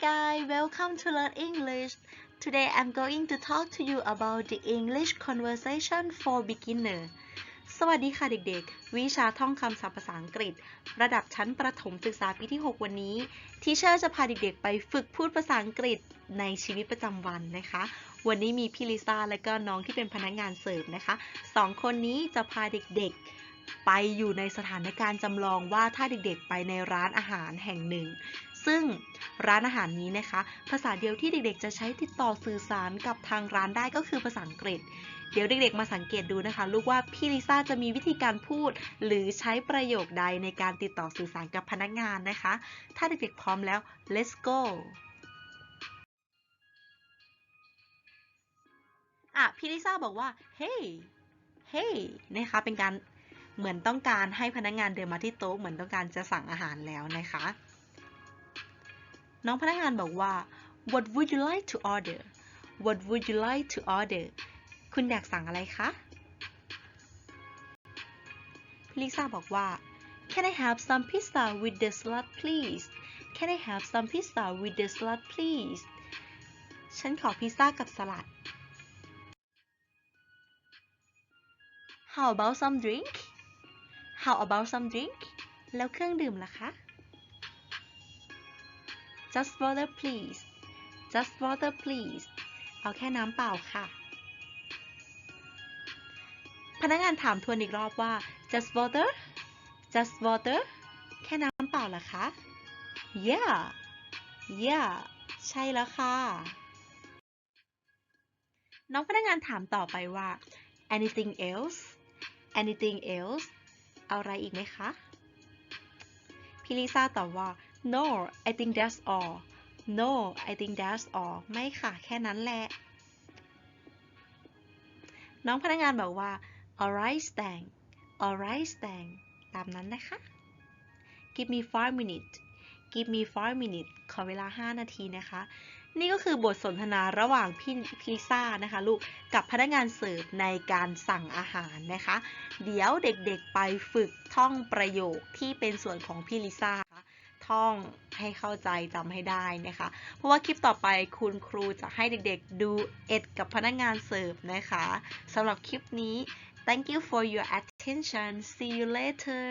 guys, welcome to Learn English. Today I'm going to talk to you about the English conversation for beginner. สวัสดีค่ะเด็กๆ วิชาท่องคำศัพท์ภาษาอังกฤษ ระดับชั้นประถมศึกษาปีที่ 6 วันนี้ทีเชอร์จะพาเด็กๆ ไปฝึกพูดภาษาอังกฤษในชีวิตประจำวันนะคะ วันนี้มีพี่ลิซ่าและก็น้องที่เป็นพนักงานเสิร์ฟนะคะสองคนนี้จะพาเด็กๆไปอยู่ในสถานการณ์จำลองว่าถ้าเด็กๆ ไปในร้านอาหารแห่งหนึ่ง ซึ่งร้านอาหารนี้นะคะ ภาษาเดียวที่เด็กๆ จะใช้ติดต่อสื่อสารกับทางร้านได้ก็คือภาษาอังกฤษ เดี๋ยวเด็กๆ มาสังเกตดูนะคะ ลูกว่าพี่ลิซ่าจะมีวิธีการพูด หรือใช้ประโยคใดในการติดต่อสื่อสารกับพนักงานนะคะ ถ้าเด็กๆ พร้อมแล้ว let's go อะพี่ลิซ่าบอกว่า hey hey นะคะเป็นการเหมือนต้องการให้พนักงานเดินมาที่โต๊ะเหมือนต้องการจะสั่งอาหารแล้วนะคะ น้องพนักงานบอกว่า what would you like to order what would you like to order คุณอยากสั่งอะไรคะลิซ่าบอกว่า Can I have some pizza with the salad please Can I have some pizza with the salad please ฉันขอพิซซ่ากับสลัด How about some drink How about some drink แล้วเครื่องดื่มล่ะคะ Just water please Just water please เอาแค่น้ำเปล่าค่ะ พนักงานถามทวนอีกรอบว่า just water just water แค่น้ำเปล่าเหรอคะ yeah yeah ใช่แล้วค่ะ น้องพนักงานถามต่อไปว่า anything else anything else เอาอะไรอีกไหมคะ พี่ลิซ่าตอบว่า no I think that's all no I think that's all ไม่ค่ะ แค่นั้นแหละ น้องพนักงานบอกว่า alright thank alright thank ตามนั้นนะคะ give me five minutes give me five minutes ขอเวลา 5 นาทีนะคะ นี่ก็คือบทสนทนาระหว่างพี่พิลิซ่านะคะลูก กับพนักงานเสิร์ฟในการสั่งอาหารนะคะ เดี๋ยวเด็กๆไปฝึกท่องประโยคที่เป็นส่วนของพี่ลิซ่า ท่องให้เข้าใจจำให้ได้นะคะ เพราะว่าคลิปต่อไปคุณครูจะให้เด็กๆดูเอ็ดกับพนักงานเสิร์ฟนะคะสำหรับคลิปนี้ thank you for your attention see you later